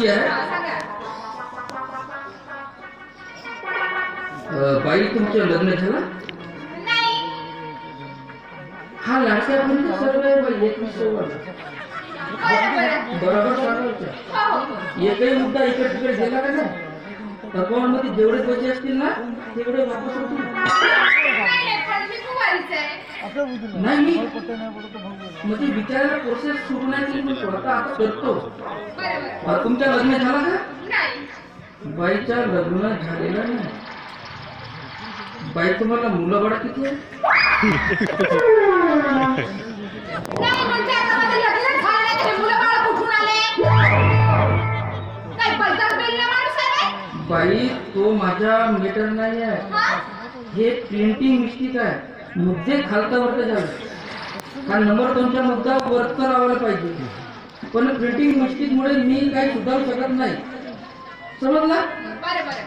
अशी आहे बाई तुमचं लग्न झालं? नाही. हा लाडक्या बहिणीचा सर्व बाई बरोबर हो हो. एकही मुद्दा इकडे तिकडे गेला का नाही? अकाउंटमध्ये जेवढे पैसे असतील ना तेवढे वापस होतील. नाही मी कुवारीच आहे नाही मी म्हणजे विचारायला प्रोसेस सुरू नाही पण स्वतः आता करतो. बरं बरं अं, तुमचं लग्न झालं का? नाही. बाईच्या लग्न झालेलं नाही. बाई तुम्हाला मुलं बाळ किती म्हणजे? बाई. तो माझा मीटर नाही आहे. हे प्रिंटिंग मिस्टेक आहे. मुद्दे खालता वरत झाले हा नंबर तुमच्या मुद्दा वरत लावायला पाहिजे. पण प्रिंटिंग मिस्टेकमुळे मी काही सुधारू शकत नाही. समजला?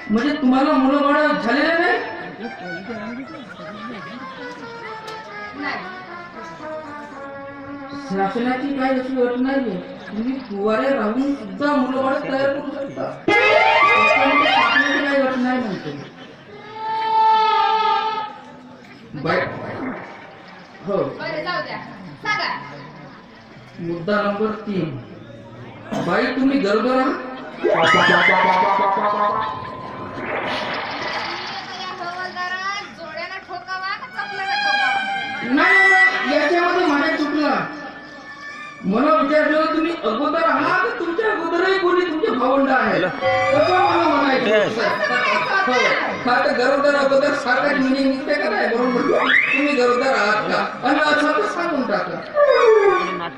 म्हणजे तुम्हाला मुलं बाळ झालेलं नाही? शासनाची काही अशी अट नाही तुम्ही कुवारे राहून सुद्धा मुलं बाळ तयार करू शकता. हो. बरं जाऊ द्या. सांगा. मुद्दा नंबर तीन. बाई तुम्ही गरोदर आहात ठोकावा का ठोकावा नाही नाही, याच्यामध्ये माझ्या चुकला. मला विचारलं तुम्ही अगोदर आहात? तुमच्या अगोदरही कोणी तुमचे भावंड आहे कसं मला म्हणायचं. हो. तर गरोदर अगोदर सारखाच मिनिंग निघते का नाही बरोबर. तुम्ही गरोदर आहात का? आणि असं तर सांगून टाका.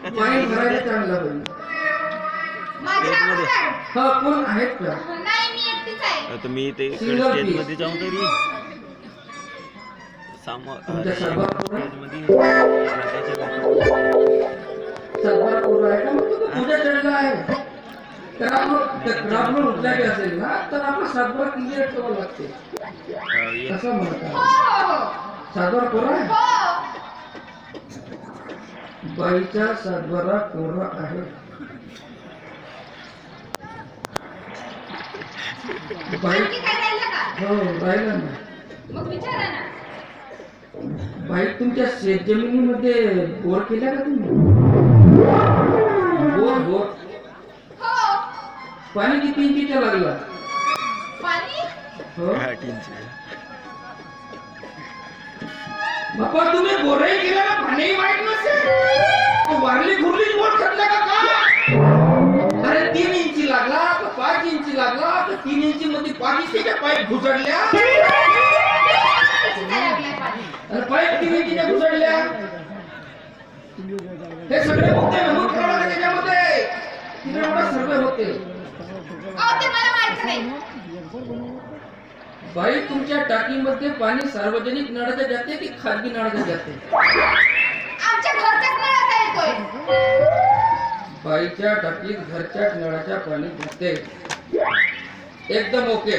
पाणी भरायला चांगला होईल. हा कोण आहेत का? नाही मी एकटीच आहे. आता मी ते स्टेज. मध्ये जाऊन तरी सामो तुमच्या सर्वात पुढे? स्टेजमध्ये तर आपण राबून उठलागे असेल ना तर आपला सातबार क्लिअर ठेवावं लागते. अं, ये- कसं हो म्हणतात. हो. सातबार कोरा आहे? हो. बाईचा सातबारा कोरा आहे बाई हो राहिला ना. बाई तुमच्या शेतजमिनीमध्ये बोर केल्या का तुम्ही? Bore bore. पाणी किती इंचीचा लागला पाणी? हो? आठ इंच बापा तुम्ही बोरही केला ना पाणी माहीत नसेल. वारली खुरली बोर खटला का काय? अरे तीन इंची लागला का पाच इंची लागला तर तीन इंची मध्ये पाच इंचीच्या पाईप घुसडल्या. पाणी आणि पाईप तीन इंचीच्या घुसडल्या. हे सगळे होते नमूद करावं त्याच्यामध्ये. तिथे एवढा सर्वे होते. बाई तुमच्या टाकीमध्ये पाणी सार्वजनिक नळाच्या जाते की खाजगी नळाच्या जाते? नळाचा येतोय. बाईच्या टाकीत घरच्या नळाच्या पाणी जाते. एकदम ओके.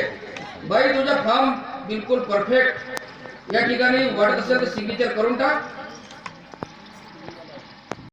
बाई तुझा फॉर्म बिलकुल परफेक्ट. या ठिकाणी वाढत असेल तर सिग्नेचर करून टाक.